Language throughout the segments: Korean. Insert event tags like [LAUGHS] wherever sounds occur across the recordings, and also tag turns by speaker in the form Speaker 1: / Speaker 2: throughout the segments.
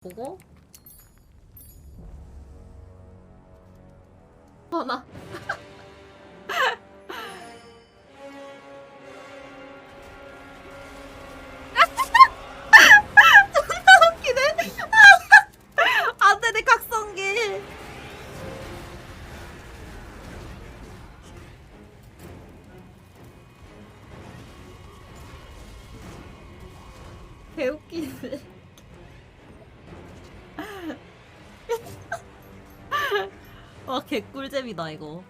Speaker 1: 보고. 전화 존나 와 개꿀잼이다 이거.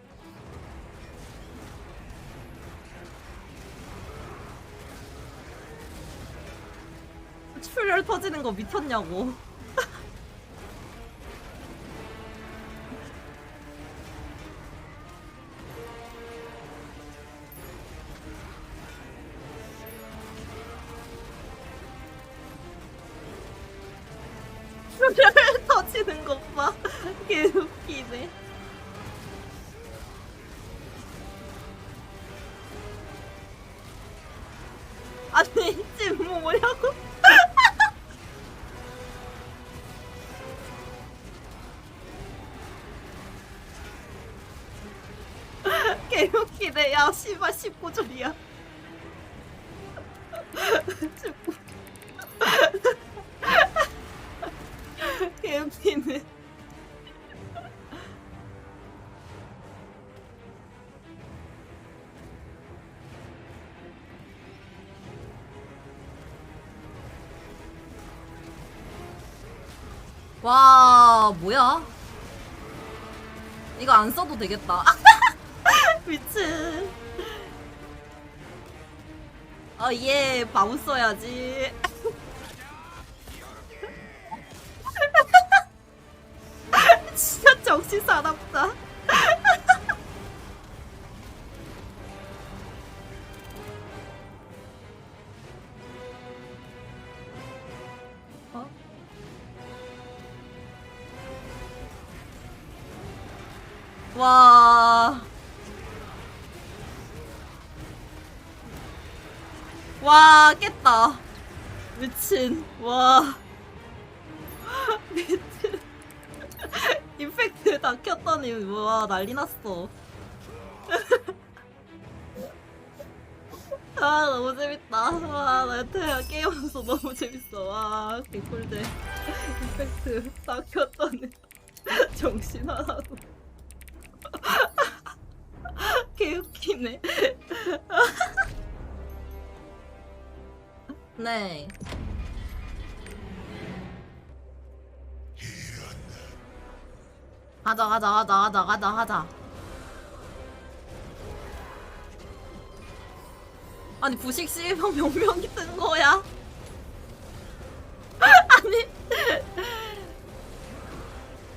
Speaker 1: 출혈 터지는 거 미쳤냐고. [LAUGHS] 출혈 터지는 것 봐. [LAUGHS] 개 웃기네 개웃기네 야 씨발 19줄이야. 19 [LAUGHS] 개웃기네. 와 뭐야? 이거 안 써도 되겠다 [LAUGHS] 미친 어예 바우 써야지 [LAUGHS] 진짜 정신 사납다 [LAUGHS] 어? 와. 와, 깼다. 미친. 와. [LAUGHS] 미친. [LAUGHS] 임팩트 다 켰더니, 와, 난리 났어. [LAUGHS] 아, 너무 재밌다. 와, 나 여태야 게임하면서 너무 재밌어. 와, 개꿀잼. 임팩트 다 켰더니. 정신 하나도. 개웃기네. 네. 가자 가자 가자 가자 가자 하자. 아니 부식 실명 몇 명이 뜬 거야? [LAUGHS] 아니.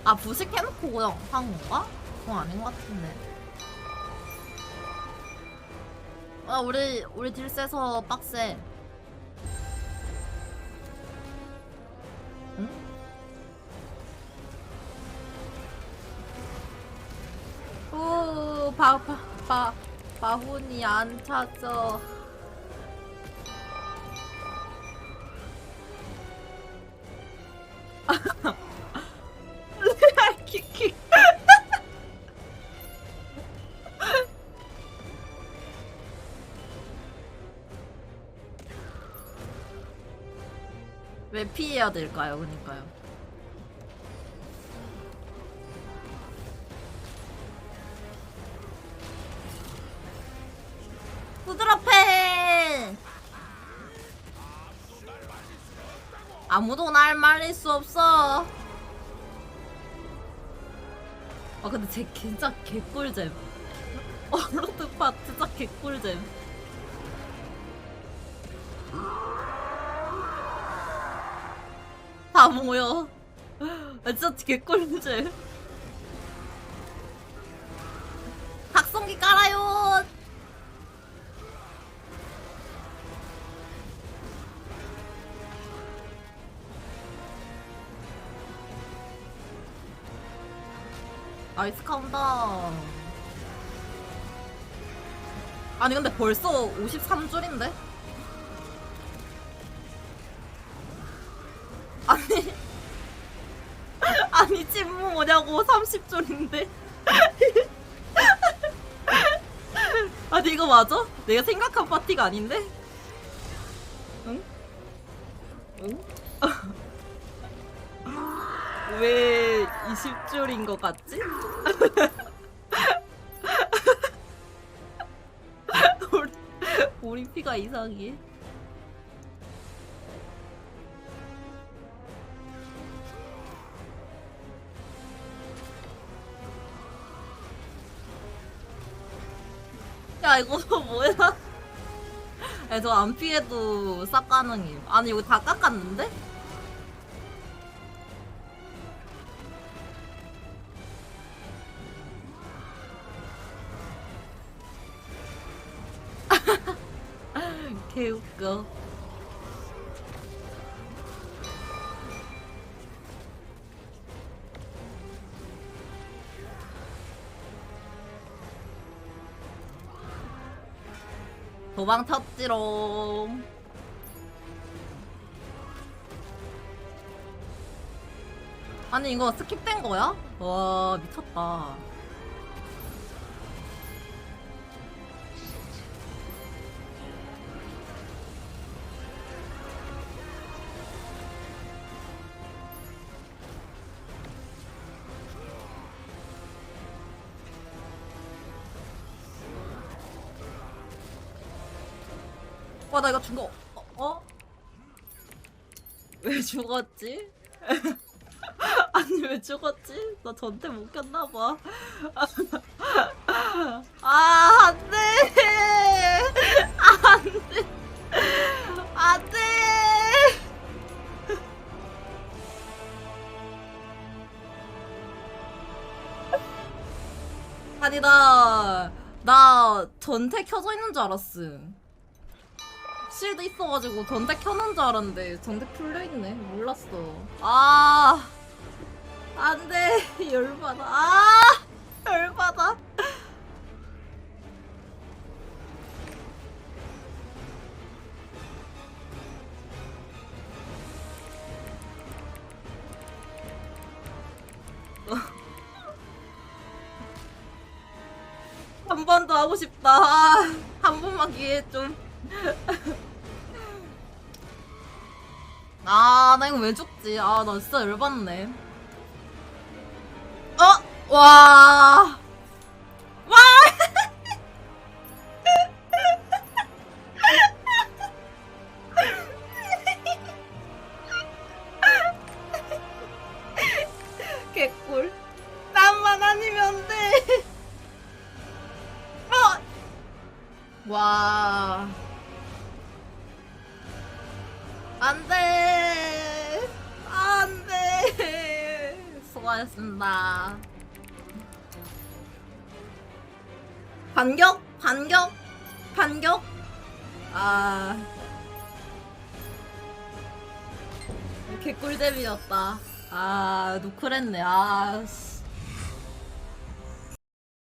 Speaker 1: 아 부식 해놓고 그냥 한 건가? 그건 아닌 것 같은데. 아 우리 우리 딜 세서 빡세. 바, 바, 바, 바훈이 안 찾아. [LAUGHS] 왜 피해야 될까요? 그니까요. 아무도 날 말릴 수 없어. 아 근데 쟤 진짜 개꿀잼. [LAUGHS] 얼로드 파 진짜 개꿀잼. 다 모여. 아, 진짜 개꿀잼. 각성기 깔아요. 나이스 카운다운. 아니 근데 벌써 53줄인데? 아니 [LAUGHS] 뭐냐고 30줄인데 [LAUGHS] 아니 이거 맞아? 내가 생각한 파티가 아닌데? 응? 응? 왜 20줄인 것 같지? [LAUGHS] 우리, 우리 피가 이상해 야 이거 [LAUGHS] 뭐야? 야, 저안 피해도 싹 가능임. 아니 이거 다 깎았는데? 개웃겨. 도망 쳤지롱. 아니 이거 스킵된 거야? 와 미쳤다. 와 나 이거 죽어. 어? 어? 왜 죽었지? [LAUGHS] 아니 왜 죽었지? 나 전태 못 켰나 봐. [LAUGHS] 아 안돼. 안돼. 안돼. 아니 나나 전태 켜져 있는 줄 알았음. 실드 있어가지고 전대 켜놓은 줄 알았는데 전대 풀려있네. 몰랐어. 아 안돼. [LAUGHS] 열받아. 아 열받아. [LAUGHS] 한 번 더 하고 싶다. 아, 한 번만 기회 좀 [LAUGHS] 아, 나 이거 왜 죽지? 아, 나 진짜 열받네. 어? 와. 와! [LAUGHS] 개꿀. 나만 아니면 돼. 어! 와. 수고하셨습니다. 반격? 반격? 반격? 아. 개꿀잼이었다. 아, 노크랬네. 아, 씨.